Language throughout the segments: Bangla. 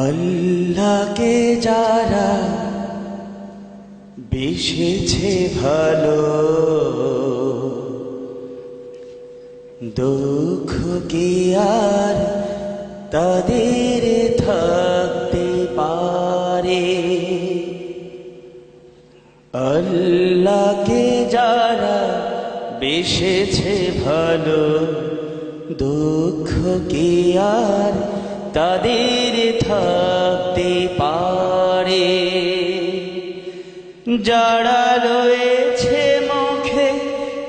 আল্লাহকে যারা বেসেছে ভালো দুঃখ কি আর তাদের থাকতে পারে। আল্লাহকে যারা বেসেছে ভালো দুঃখ কি আর তাদের থাকতে পারে। যারা রয়েছে মুখে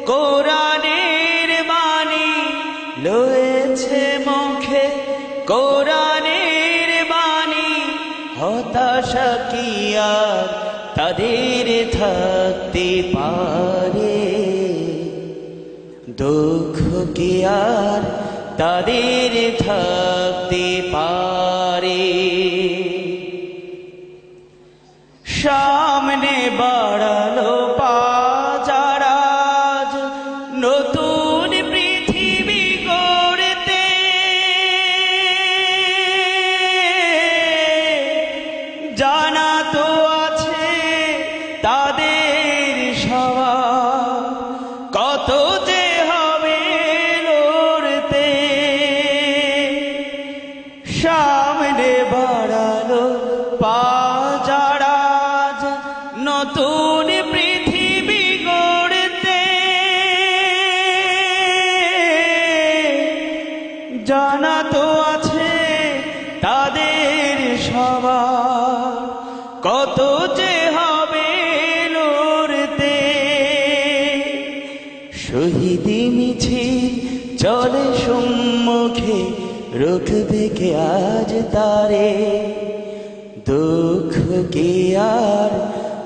কোরআনের বাণী, রয়েছে মুখে কোরআনের বাণী, হতাশা কি আর তাদের থাকতে পারে? দুঃখ কি আর তাদের থাকতে পারে। সামনে বাড়ালো নতুন পৃথিবী জানা নতুন পৃথিবী গড়তে। জানা আছে তাদের সবার কত যে হবে লড়তে। শহীদি মিছিল চলে সম্মুখে রুখবে কে আজ তারে? দুঃখ কি আর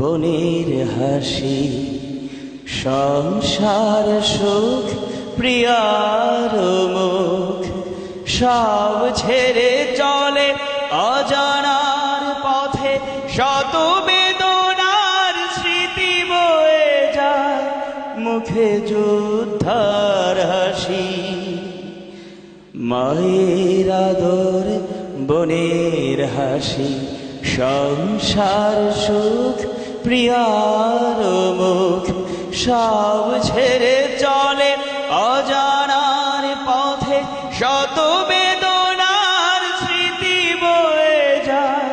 বোনের হাসি, সংসার সুখ, প্রিয়ার মুখ, সব ছেড়ে চলে অজানার পথে শত বেদনার স্মৃতি বয়ে যায়, মুখে যুদ্ধার হাসি। মায়ের আদর, বনের হাসি, সংসার সুখ প্রিয়ার মুখ সব ছেড়ে চলে অজানার পথে শত বেদনার স্মৃতি বয়ে যায়।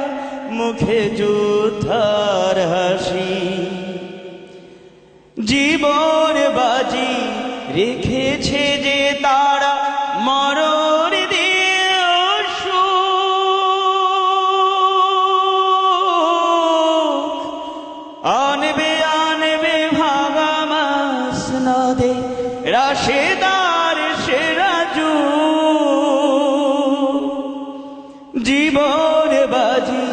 মুখে যুদ্ধার হাসি। জীবন বাজি রেখেছে যে তারা রাশেদার সেরাজু জীবন বাজি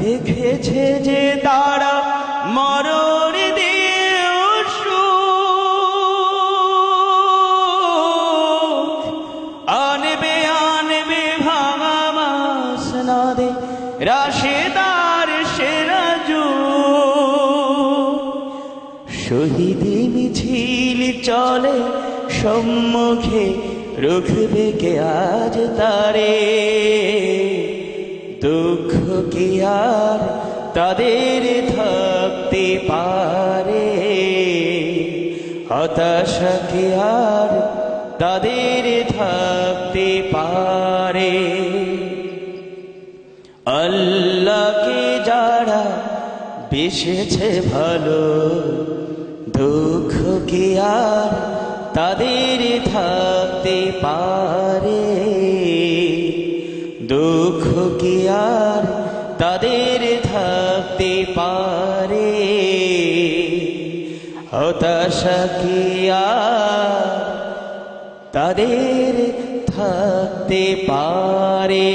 রেখেছে যে তারা মরণ দিয়ে সুখ। আনবে আনবে, ভাঙা মাস নদে রাশেদার সেরাজু শহীদি মিছিল চলে, সম্মুখে রুখবে কে আজ তারে? দুঃখ কি আর তাদের থাকতে পারে? হতাশা কি আর তাদের থাকতে পারে? আল্লাহকে যারা বেসেছে ভালো, দুঃখ কি আর তাদের থাকতে পারে? দুঃখ কি আর তাদের থাকতে পারে? হতাশা আর তাদের থাকতে পারে?